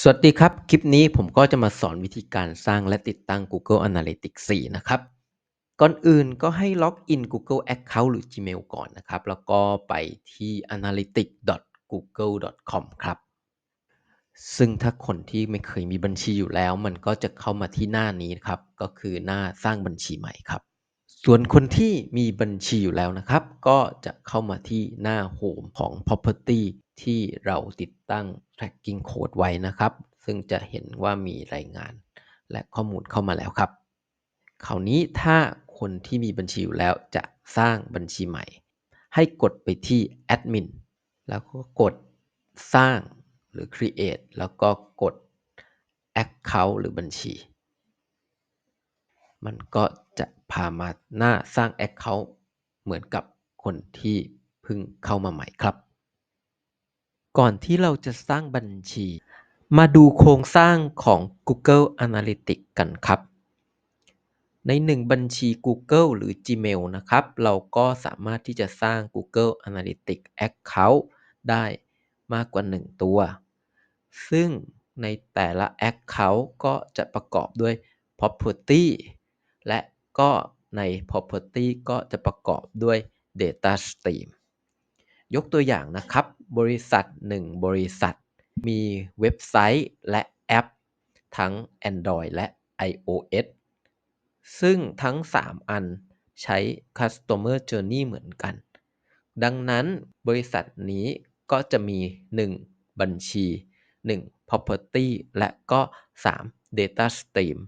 สวัสดีครับ คลิปนี้ผมก็จะมาสอนวิธีการสร้างและติดตั้ง Google Analytics 4 นะครับ ก่อนอื่นก็ให้ล็อกอิน Google Account หรือ Gmail ก่อนนะครับ แล้วก็ไปที่ analytics.google.com ครับ ซึ่งถ้าคนที่ไม่เคยมีบัญชีอยู่แล้ว มันก็จะเข้ามาที่หน้านี้ครับ ก็คือหน้าสร้างบัญชีใหม่ครับ ส่วนคนที่มีบัญชีอยู่แล้วนะครับ ก็จะเข้ามาที่หน้า Home ของ Property ที่เราติดตั้ง tracking code ไว้นะครับ ซึ่งจะเห็นว่ามีรายงาน และข้อมูลเข้ามาแล้วครับ คราวนี้ถ้าคนที่มีบัญชีอยู่แล้วจะสร้างบัญชีใหม่ ให้กดไปที่ admin แล้วก็กดสร้างหรือ create แล้วก็กด account หรือบัญชี มันก็จะพามาหน้าสร้าง account เหมือนกับคนที่เพิ่งเข้ามาใหม่ครับ ก่อนที่เราจะสร้างบัญชี มาดูโครงสร้างของ Google Analytics กันครับ ในหนึ่งบัญชี Google หรือ Gmail นะครับ เราก็สามารถที่จะสร้าง Google Analytics Account ได้มากกว่า 1 ตัว ซึ่งในแต่ละ Account ก็จะประกอบด้วย Property และก็ใน Property ก็จะประกอบด้วย Data Stream ยกตัวอย่างนะครับ บริษัท 1 บริษัท มีเว็บไซต์และแอป ทั้ง Android และ iOS ซึ่งทั้ง 3 อันใช้ Customer Journey เหมือนกัน ดังนั้นบริษัทนี้ก็จะมี 1 บัญชี 1 Property และก็ 3 Data Stream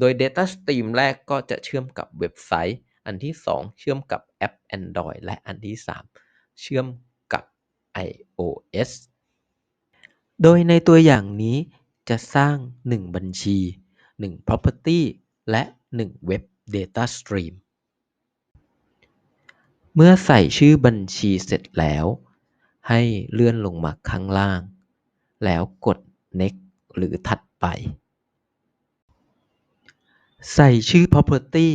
โดย Data Stream แรกก็จะเชื่อมกับเว็บไซต์ อันที่ 2 เชื่อมกับแอป Android และอันที่ 3 เชื่อมกับ iOS โดยในตัวอย่างนี้จะสร้าง 1 บัญชี 1 Property และ1 Web Data Stream เมื่อใส่ชื่อบัญชีเสร็จแล้ว ให้เลื่อนลงมาข้างล่าง แล้วกด next หรือถัดไป ใส่ชื่อ Property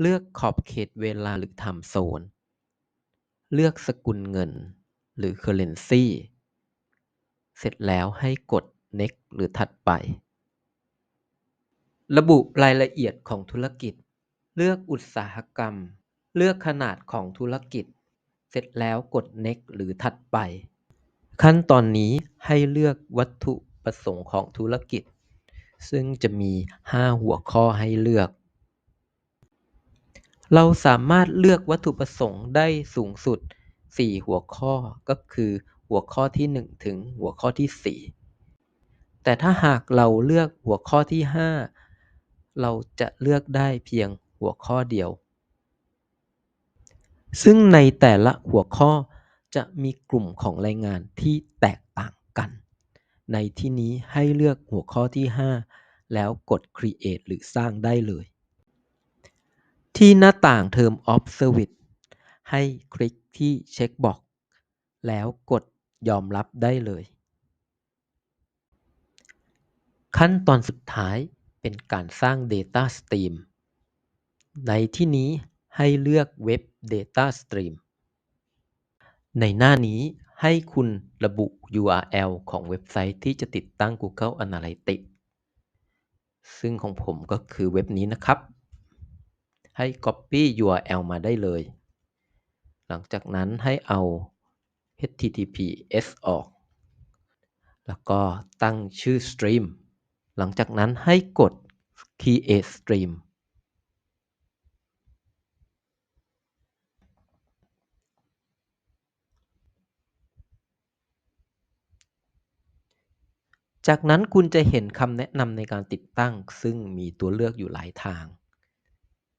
เลือกขอบเขตเวลาหรือ Time Zone เลือกสกุลเงินหรือ Currency เสร็จแล้วให้กด next หรือถัดไป ระบุรายละเอียดของธุรกิจ เลือกอุตสาหกรรม เลือกขนาดของธุรกิจ เสร็จแล้วกด next หรือถัดไป ขั้นตอนนี้ให้เลือกวัตถุประสงค์ของธุรกิจ ซึ่งจะมี 5 หัวข้อให้เลือก เราสามารถเลือกวัตถุประสงค์ได้สูงสุด 4 หัวข้อก็คือหัวข้อที่ 1 ถึงหัวข้อที่ 4 แต่ถ้าหากเราเลือกหัวข้อที่ 5 เราจะเลือกได้เพียงหัวข้อเดียว ซึ่งในแต่ละหัวข้อจะมีกลุ่มของรายงานที่แตกต่างกัน ในที่นี้ให้เลือกหัวข้อที่ 5 แล้วกด create หรือสร้างได้เลย ที่หน้าต่าง Term of Service ให้คลิกที่เช็คบอกแล้วกดยอมรับได้เลย ขั้นตอนสุดท้ายเป็นการสร้าง Data Stream ในที่นี้ให้เลือก Web Data Stream ในหน้านี้ ให้คุณระบุ URL ของเว็บไซต์ที่จะติดตั้ง Google Analytics ซึ่งของผมก็คือเว็บนี้นะครับ ให้ Copy URL มาได้เลย หลังจากนั้นให้เอา https ออก แล้วก็ตั้งชื่อ stream หลังจากนั้นให้กด create stream จากนั้นคุณจะเห็นคำแนะนำในการติดตั้ง ซึ่งมีตัวเลือกอยู่หลายทาง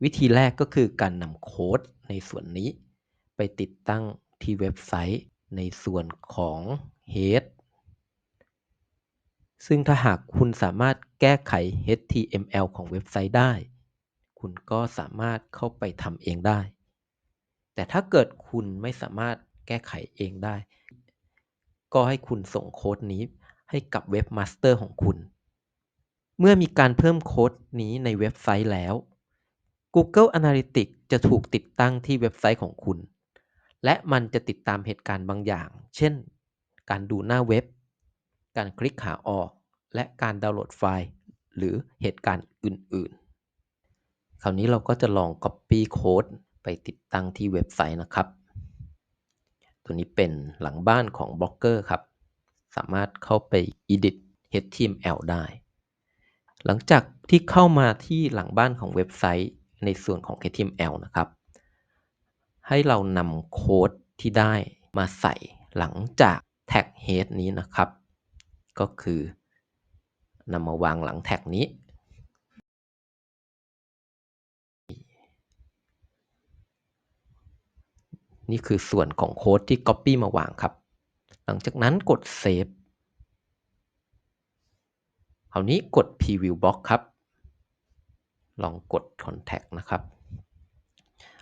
วิธีแรกก็คือการนำโค้ดในส่วนนี้ ไปติดตั้งที่เว็บไซต์ในส่วนของ head ซึ่งถ้าหากคุณสามารถแก้ไข HTML ของเว็บไซต์ได้ คุณก็สามารถเข้าไปทำเองได้ แต่ถ้าเกิดคุณไม่สามารถแก้ไขเองได้ ก็ให้คุณส่งโค้ดนี้ ให้กับเว็บมาสเตอร์ของคุณ เมื่อมีการเพิ่มโค้ดนี้ในเว็บไซต์แล้ว Google Analytics จะถูกติดตั้งที่เว็บไซต์ของคุณ และมันจะติดตามเหตุการณ์บางอย่าง เช่น การดูหน้าเว็บ การคลิกหาออก และการดาวน์โหลดไฟล์ หรือเหตุการณ์อื่น ๆ คราวนี้เราก็จะลอง Copy Code ไปติดตั้งที่เว็บไซต์นะครับ ตัวนี้เป็นหลังบ้านของ Blogger ครับ สามารถเข้าไป Edit HTML ได้ หลังจากที่เข้ามาที่หลังบ้านของเว็บไซต์ในส่วนของ HTML นะครับ ให้เรานำโค้ดที่ได้มาใส่หลังจากแท็ก head นี้นะครับ ก็คือนำมาวางหลังแท็กนี้ นี่คือส่วนของโค้ดที่ Copy มาวางครับ หลังจากนั้นกด Save คราวนี้กด Preview Box ครับ ลองกด Contact นะครับ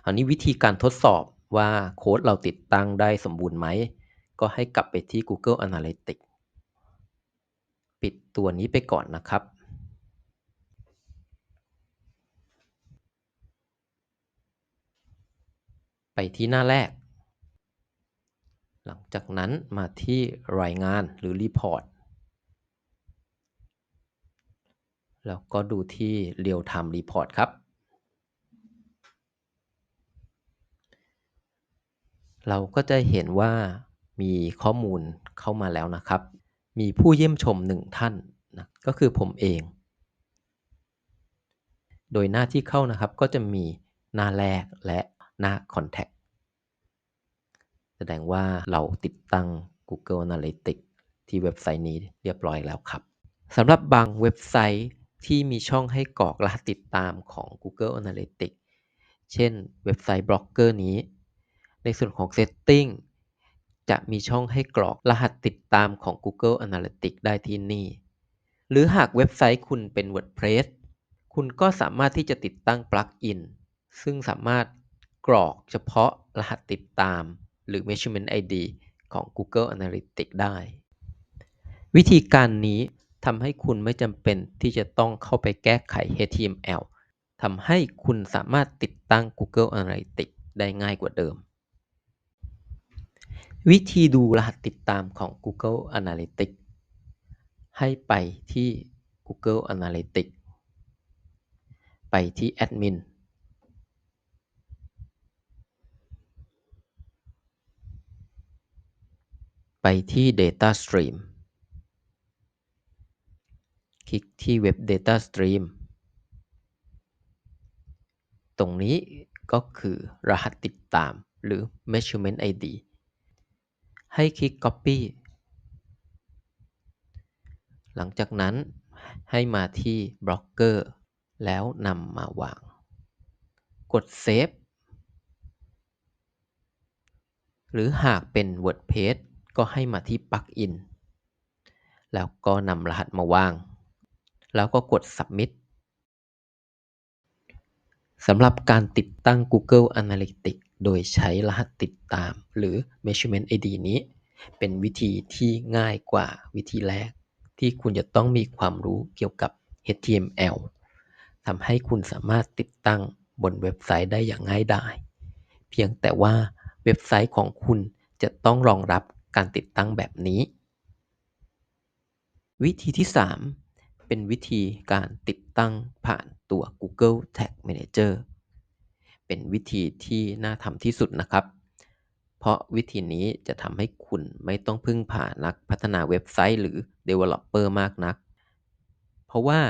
อันนี้วิธีการทดสอบว่าโค้ดเราติดตั้งได้สมบูรณ์ไหม ก็ให้กลับไปที่ Google Analytics ปิดตัวนี้ไปก่อนนะครับ ไปที่หน้าแรก หลังจากนั้นมาที่รายงานหรือ Report แล้วก็ดูที่ Real Time Report ครับ เราก็จะเห็นว่ามีข้อมูลเข้ามาแล้วนะครับ มีผู้เยี่ยมชมหนึ่งท่านนะก็คือผมเอง โดยหน้าที่เข้านะครับก็จะมีหน้าแรกและหน้า Contact แสดงว่าเราติดตั้ง Google Analytics ที่เว็บไซต์นี้เรียบร้อยแล้วครับสำหรับบางเว็บไซต์ที่มีช่องให้กรอกรหัสติดตามของ Google Analytics เช่นเว็บไซต์บล็อกเกอร์นี้ ในส่วนของ Setting จะมีช่องให้กรอกรหัสติดตามของ Google Analytics ได้ที่นี่ หรือหากเว็บไซต์คุณเป็น WordPress คุณก็สามารถที่จะติดตั้งปลั๊กอินซึ่งสามารถกรอกเฉพาะรหัสติดตาม หรือ Measurement ID ของ Google Analytics ได้ วิธีการนี้ทำให้คุณไม่จำเป็นที่จะต้องเข้าไปแก้ไข HTML ทำให้คุณสามารถติดตั้ง Google Analytics ได้ง่ายกว่าเดิม วิธีดูรหัสติดตามของ Google Analytics ให้ไปที่ Google Analytics ไปที่ Admin ไปที่ Data Stream คลิกที่ Web Data Stream ตรงนี้ก็คือรหัสติดตามหรือ Measurement ID ให้คลิก Copy หลังจากนั้นให้มาที่ Blocker แล้วนำมาวาง กด Save หรือหากเป็น WordPress ก็ให้มาที่ Plugin แล้วก็นำรหัสมาวาง แล้วก็กด Submit สำหรับการติดตั้ง Google Analytics โดยใช้รหัสติดตามหรือ Measurement ID นี้ เป็นวิธีที่ง่ายกว่าวิธีแรก ที่คุณจะต้องมีความรู้เกี่ยวกับ HTML ทำให้คุณสามารถติดตั้งบนเว็บไซต์ได้อย่างง่ายดาย เพียงแต่ว่าเว็บไซต์ของคุณจะต้องรองรับ การติดตั้งแบบนี้ วิธีที่ 3 เป็นวิธีการติดตั้งผ่านตัว Google Tag Manager เป็นวิธีที่น่าทำที่สุดนะครับ เพราะวิธีนี้จะทำให้คุณไม่ต้องพึ่งพานักพัฒนาเว็บไซต์หรือ Developer มากนัก เพราะว่า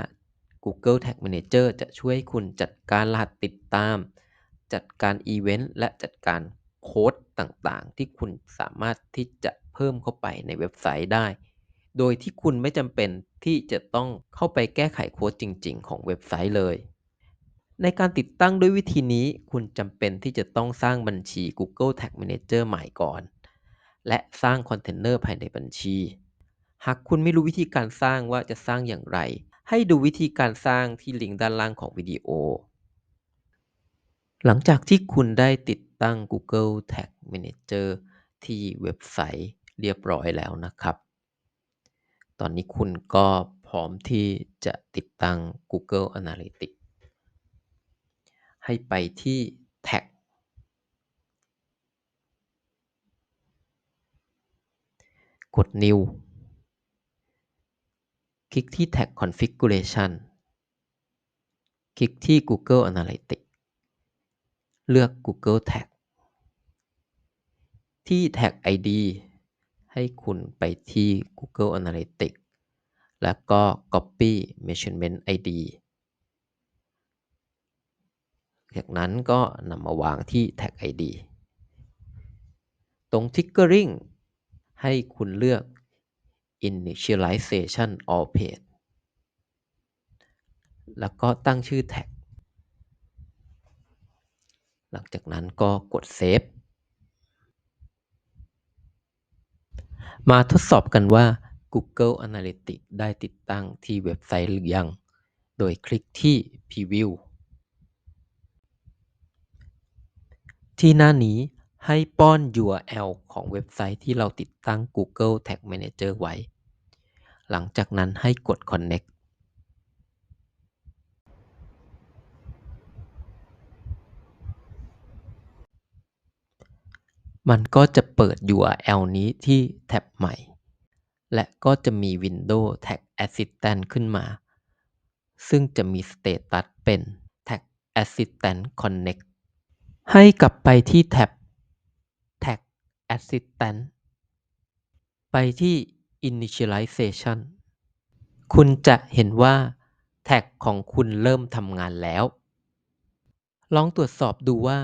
Google Tag Manager จะช่วยคุณจัดการรหัสติดตาม จัดการอีเวนต์และจัดการ โค้ดต่างๆ ที่คุณสามารถที่จะเพิ่มเข้าไปในเว็บไซต์ได้ โดยที่คุณไม่จำเป็นที่จะต้องเข้าไปแก้ไขโค้ดจริง ๆ ของเว็บไซต์เลย ในการติดตั้งด้วยวิธีนี้ คุณจำเป็นที่จะต้องสร้างบัญชี Google Tag Manager ใหม่ก่อน และสร้างคอนเทนเนอร์ภายในบัญชี หากคุณไม่รู้วิธีการสร้างว่าจะสร้างอย่างไร ให้ดูวิธีการสร้างที่ลิงก์ด้านล่างของวิดีโอ หลังจากที่คุณได้ติด ตั้ง Google Tag Manager ที่เว็บไซต์เรียบร้อยแล้วนะครับ ตอนนี้คุณก็พร้อมที่จะติดตั้ง Google Analytics ให้ไปที่ Tag กด New คลิกที่ Tag Configuration คลิกที่ Google Analytics เลือก Google Tag ที่ Tag ID ให้คุณไปที่ Google Analytics แล้วก็ Copy Measurement ID จากนั้นก็นำมาวางที่ Tag ID ตรง Triggering ให้คุณเลือก Initialization All Page แล้วก็ตั้งชื่อ Tag หลังจากนั้นก็กด Save มาทดสอบกันว่า Google Analytics ได้ติดตั้งที่เว็บไซต์หรือยัง โดยคลิกที่ Preview ที่หน้านี้ให้ป้อน URL ของเว็บไซต์ที่เราติดตั้ง Google Tag Manager ไว้ หลังจากนั้นให้กด Connect มันก็จะเปิด URL นี้ที่แท็บใหม่ และก็จะมี Windows Tag Assistant ขึ้นมา ซึ่งจะมีสเตตัสเป็น Tag Assistant Connect ให้กลับไปที่แท็บ Tag Assistant ไปที่ Initialization คุณจะเห็นว่า แท็กของคุณเริ่มทำงานแล้ว ลองตรวจสอบดูว่า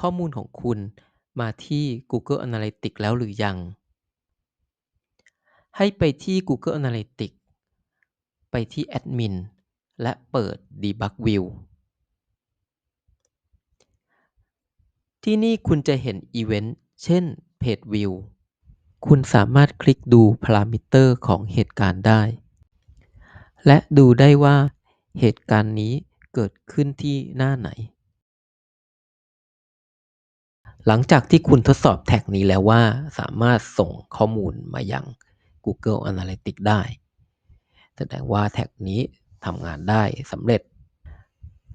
ข้อมูลของคุณ มาที่ Google Analytics แล้วหรือยัง ให้ไปที่ Google Analytics ไปที่ Admin และเปิด Debug View ที่นี่คุณจะเห็นอีเวนต์ เช่น Page View คุณสามารถคลิกดูพารามิเตอร์ของเหตุการณ์ได้ และดูได้ว่าเหตุการณ์นี้เกิดขึ้นที่หน้าไหน หลังจากที่คุณทดสอบแท็กนี้แล้วว่าสามารถส่งข้อมูลมายัง Google Analytics ได้ แสดงว่าแท็กนี้ทำงานได้สำเร็จ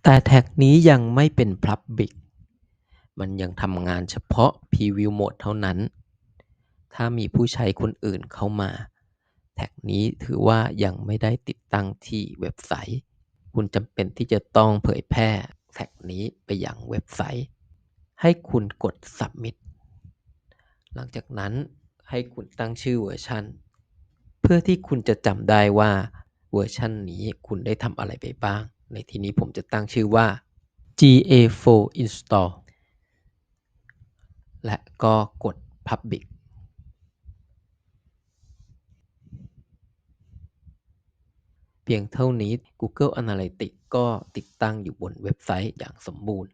แต่แท็กนี้ยังไม่เป็น Public มันยังทำงานเฉพาะ Preview Mode เท่านั้น ถ้ามีผู้ใช้คนอื่นเข้ามา แท็กนี้ถือว่ายังไม่ได้ติดตั้งที่เว็บไซต์ คุณจำเป็นที่จะต้องเผยแพร่แท็กนี้ไปยังเว็บไซต์ ให้คุณกด Submit หลังจากนั้นให้คุณตั้งชื่อเวอร์ชันเพื่อที่คุณจะจำได้ว่าเวอร์ชันนี้คุณได้ทำอะไรไปบ้าง ในที่นี้ผมจะตั้งชื่อว่า GA4 Install และก็กด Public เพียงเท่านี้ Google Analytics ก็ติดตั้งอยู่บนเว็บไซต์อย่างสมบูรณ์